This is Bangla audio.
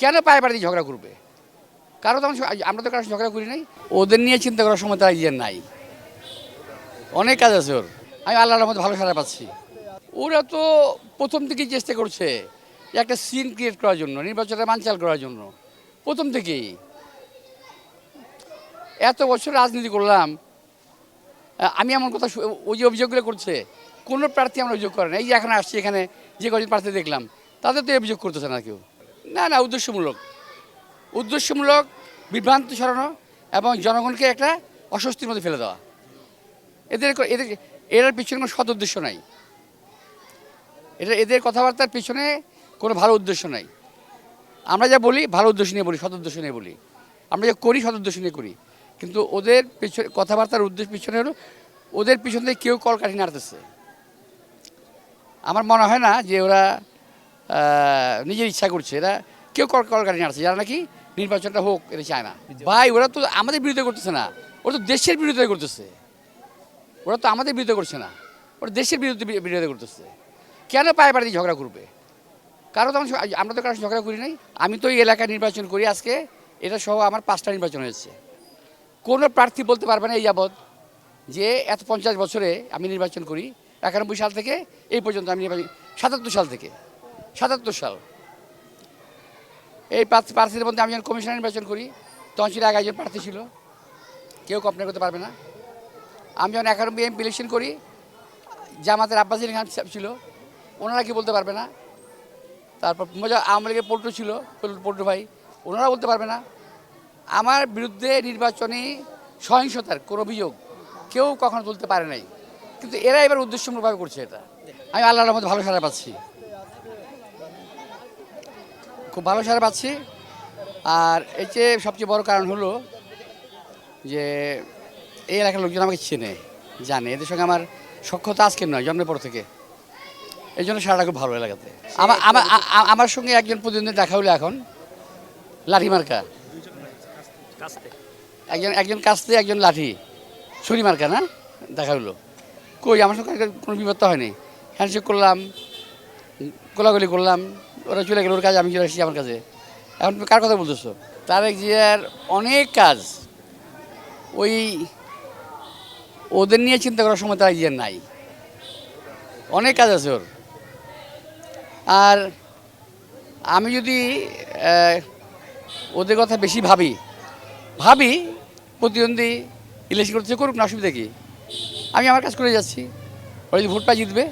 কেন পায়ে পাড়ি ঝগড়া করবে? কারও তখন আমরা তো কারও ঝগড়া করি নাই। ওদের নিয়ে চিন্তা করার সময় তার ইয়ে নাই। অনেক কাজ আছে ওর। আমি আল্লাহর মধ্যে ভালো সারা পাচ্ছি। ওরা তো প্রথম থেকেই চেষ্টা করছে একটা সিন ক্রিয়েট করার জন্য নির্বাচনে মানচাল করার জন্য। প্রথম থেকেই। এত বছর রাজনীতি করলাম আমি এমন কথা ওই যে অভিযোগগুলো করছে, কোনো প্রার্থী আমরা অভিযোগ করে না এই যে এখন আসছি এখানে, যে কজন প্রার্থী দেখলাম, তাদের তো অভিযোগ করতেছে না কেউ। না না, উদ্দেশ্যমূলক। উদ্দেশ্যমূলক বিভ্রান্ত ছড়ানো এবং জনগণকে একটা অস্বস্তির মধ্যে ফেলে দেওয়া। এদের এদের এর পিছনে কোনো সৎ উদ্দেশ্য নাই। এটা এদের কথাবার্তার পিছনে কোনো ভালো উদ্দেশ্য নাই। আমরা যা বলি, ভালো উদ্দেশ্য নিয়ে বলি, সৎ উদ্দেশ্য নিয়ে বলি। আমরা যা করি, সৎ উদ্দেশ্য নিয়ে করি। কিন্তু ওদের পিছনে, কথাবার্তার উদ্দেশ্য পিছনে হলো, ওদের পিছন কেউ কলকাঠি নাড়তেছে। আমার মনে হয় না যে ওরা নিজের ইচ্ছা করছে। এরা কেউ কল কলকাঠি নাড়ছে। যারা নাকি নির্বাচনটা হোক, এটা চায় না। ভাই, ওরা তো আমাদের বিরুদ্ধে করতেছে না। ওরা তো দেশের বিরুদ্ধে করতেছে। ওরা তো আমাদের বিরুদ্ধে করছে না। ওরা দেশের বিরুদ্ধে বি- বিরোধিতা করতেছে। কেন পায়ে পাড়ি ঝগড়া করবে? কারও তখন আমরা তো কারও ঝগড়া করি নাই। আমি তো এই এলাকায় নির্বাচন করি আজকে। এটা সহ আমার পাঁচটা নির্বাচন হয়েছে। কোনো প্রার্থী বলতে পারবে না এই যাবৎ যে এত পঞ্চাশ বছরে আমি নির্বাচন করি। একানব্বই সাল থেকে এই পর্যন্ত আমি নির্বাচন সাতাত্তর সাল থেকে। সাতাত্তর সাল। এই প্রার্থী- প্রার্থীদের মধ্যে আমি যখন কমিশনার নির্বাচন করি, তখন ছিল এক একজন প্রার্থী ছিল। কেউ কমপ্লেন করতে পারবে না। আমি যখন একানব্বই এমপি ইলেকশন করি, জামাতের আব্বাস খান ছিল, ওনারা কি বলতে পারবে না? তারপর আওয়ামী লীগের পল্টু ছিল, পল্টু ভাই, ওনারা বলতে পারবে না। আমার বিরুদ্ধে নির্বাচনী সহিংসতার কোনো অভিযোগ কেউ কখনো তুলতে পারে নাই। কিন্তু এরা এবার উদ্দেশ্যমূলকভাবে করছে এটা। আমি আল্লাহর মধ্যে ভালো সারা পাচ্ছি। খুব ভালো সারা পাচ্ছি। আর এর চেয়ে সবচেয়ে বড় কারণ হলো যে এই এলাকার লোকজন আমাকে চেনে জানে। এদের সঙ্গে আমার সক্ষতা আজকে নয় জন্মের পর থেকে। এই জন্য সারাটা খুব ভালো এলাকাতে। আমার আমার আমার সঙ্গে একজন প্রতিদিন দেখা হলো এখন লাঠি মার্কা। একজন একজন কাস্তে একজন লাঠি। ছুরি মার্কা না? দেখা হলো। কই আমার সঙ্গে কোনো বিপত্তা হয়নি। হ্যান্ডশেক করলাম গোলাগুলি করলাম। ওরা চলে গেল, ওর কাজে, আমি চলে এসেছি আমার কাছে এখন তুমি কার কথা বলতেছো? তারেক জিয়ার অনেক কাজ। ওই ওদের নিয়ে চিন্তা করার সময় তারেক জিয়ার নাই। অনেক কাজ আছে ওর। আর আমি যদি ওদের কথা বেশি ভাবি ভাবি, প্রতিদ্বন্দ্বী ইলেকশন করতে করুক না, অসুবিধা কি? আমি আমার কাজ করে যাচ্ছি। ওরা যদি ভোট পাই জিতবে।